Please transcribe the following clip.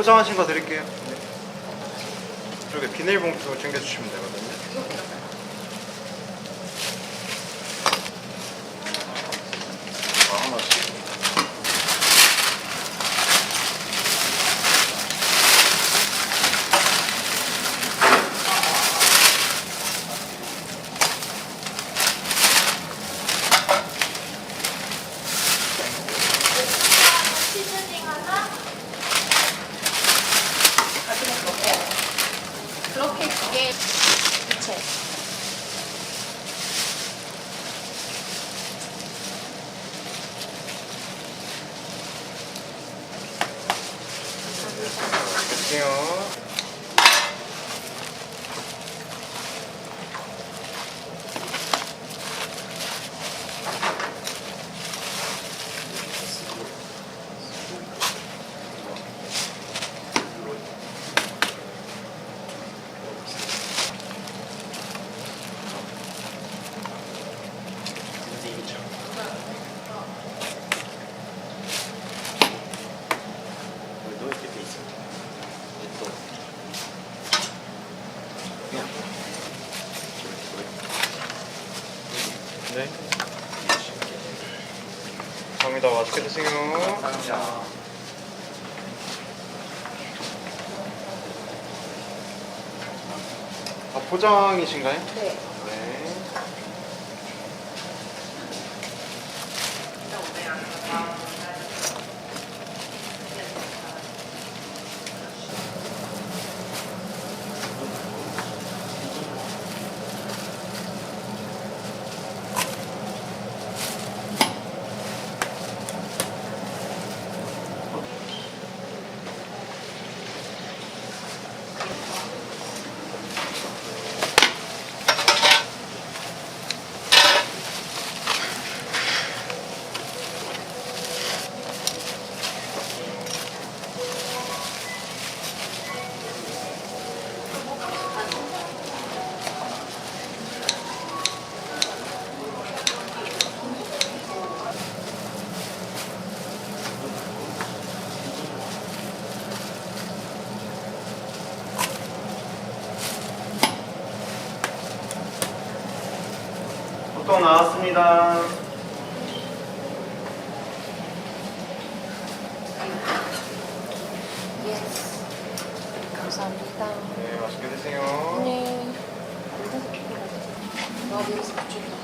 포장하신 거 드릴게요. 네. 이쪽에 비닐봉투 챙겨주시면 되거든요. 아, 하나씩. 치즈링 하나. 나중에 그렇게. 그렇게 두 개. 부채. 드세요. 너 이렇게 돼 있어. 또. 네. 감사합니다. 맛있게 드세요. 감사합니다. 아, 포장이신가요? 네. 네. 나왔습니다. 예스. 감사합니다. 네, 맛있게 드세요. 네. 와, 미리 사 준다.